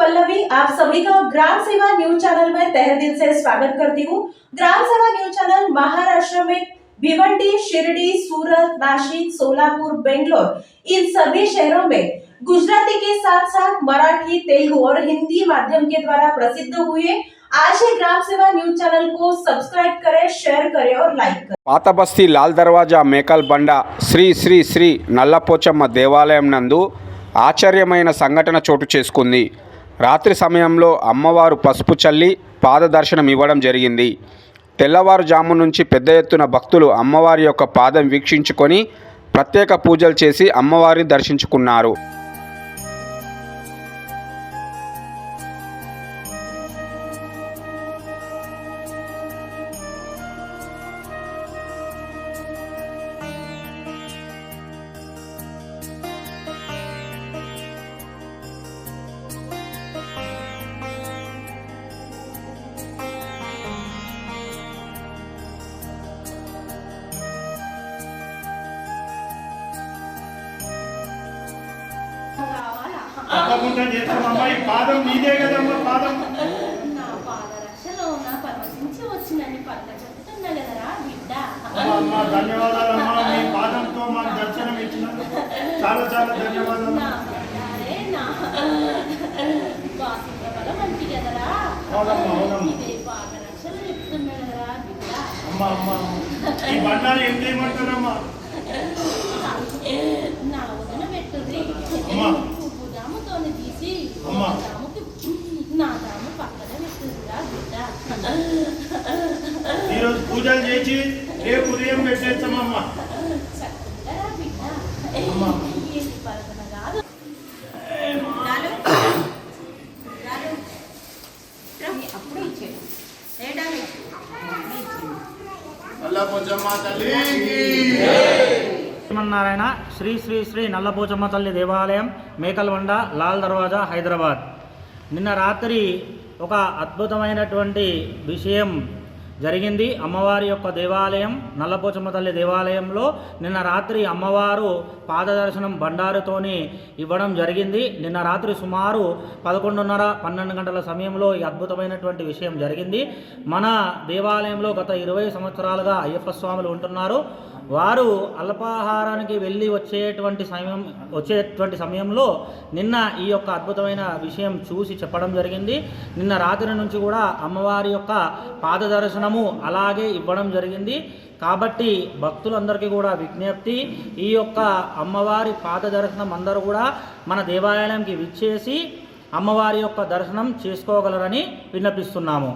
पल्लवी आप सभी का ग्राम सेवा न्यूज चैनल में तहे दिल से स्वागत करती हूँ ग्राम सेवा न्यूज चैनल महाराष्ट्र में भिवंडी शिरडी सूरत नासिक सोलापुर बेंगलोर इन सभी शहरों में गुजराती के साथ साथ मराठी तेलुगु और हिंदी माध्यम के द्वारा प्रसिद्ध हुए आज ही ग्राम सेवा न्यूज चैनल को सब्सक्राइब करें शेयर करें और लाइक करें పాత బస్తీ లాల్ దర్వాజా మేకల్ బండ శ్రీ శ్రీ శ్రీ నల్లపోచమ్మ దేవాలయం నందు ఆశ్చర్యమైన సంఘటన చోటు చేసుకుంది రాత్రి సమయంలో అమ్మవారు పసుపు చల్లి పాదదర్శనం ఇవ్వడం జరిగింది. తెల్లవారుజాము నుంచి పెద్ద ఎత్తున భక్తులు అమ్మవారి యొక్క పాదం వీక్షించుకొని ప్రత్యేక పూజలు చేసి అమ్మవారిని దర్శించుకున్నారు. తప్పకుండా చేస్తామమ్మా ఈ పాదం నీదే కదమ్మా పాదం. అమ్మా, ధన్యవాదాలమ్మా మీ పాదంతో మాకు దర్శనం ఇచ్చినందుకు. చాలా చాలా ధన్యవాదాలు. అమ్మా అమ్మా ఈ బండాలు ఏం చేయమంటారమ్మా అమ్మా. ఈరోజు పూజలు చేసి రేపు ఉదయం పెట్టేస్తామమ్మా. శ్రీమన్నారాయణ శ్రీ శ్రీ శ్రీ నల్లపోచమ్మ తల్లి దేవాలయం మేకల్వండ లాల్ దర్వాజా హైదరాబాద్. నిన్న రాత్రి ఒక అద్భుతమైనటువంటి విషయం జరిగింది. అమ్మవారి యొక్క దేవాలయం నల్లపోచమ్మ తల్లి దేవాలయంలో నిన్న రాత్రి అమ్మవారు పాదదర్శనం బండారుతోని ఇవ్వడం జరిగింది. నిన్న రాత్రి సుమారు పదకొండున్నర పన్నెండు గంటల సమయంలో ఈ అద్భుతమైనటువంటి విషయం జరిగింది. మన దేవాలయంలో గత ఇరవై సంవత్సరాలుగా అయ్యప్ప స్వాములు ఉంటున్నారు. వారు అల్పాహారానికి వెళ్ళి వచ్చేటువంటి సమయం వచ్చేటువంటి సమయంలో నిన్న ఈ యొక్క అద్భుతమైన విషయం చూసి చెప్పడం జరిగింది. నిన్న రాత్రి నుంచి కూడా అమ్మవారి యొక్క పాదదర్శనము అలాగే ఇవ్వడం జరిగింది. కాబట్టి భక్తులందరికీ కూడా విజ్ఞప్తి ఈ యొక్క అమ్మవారి పాద దర్శనం అందరూ కూడా మన దేవాలయంకి విచ్చేసి అమ్మవారి యొక్క దర్శనం చేసుకోగలరని విన్నపిస్తున్నాము.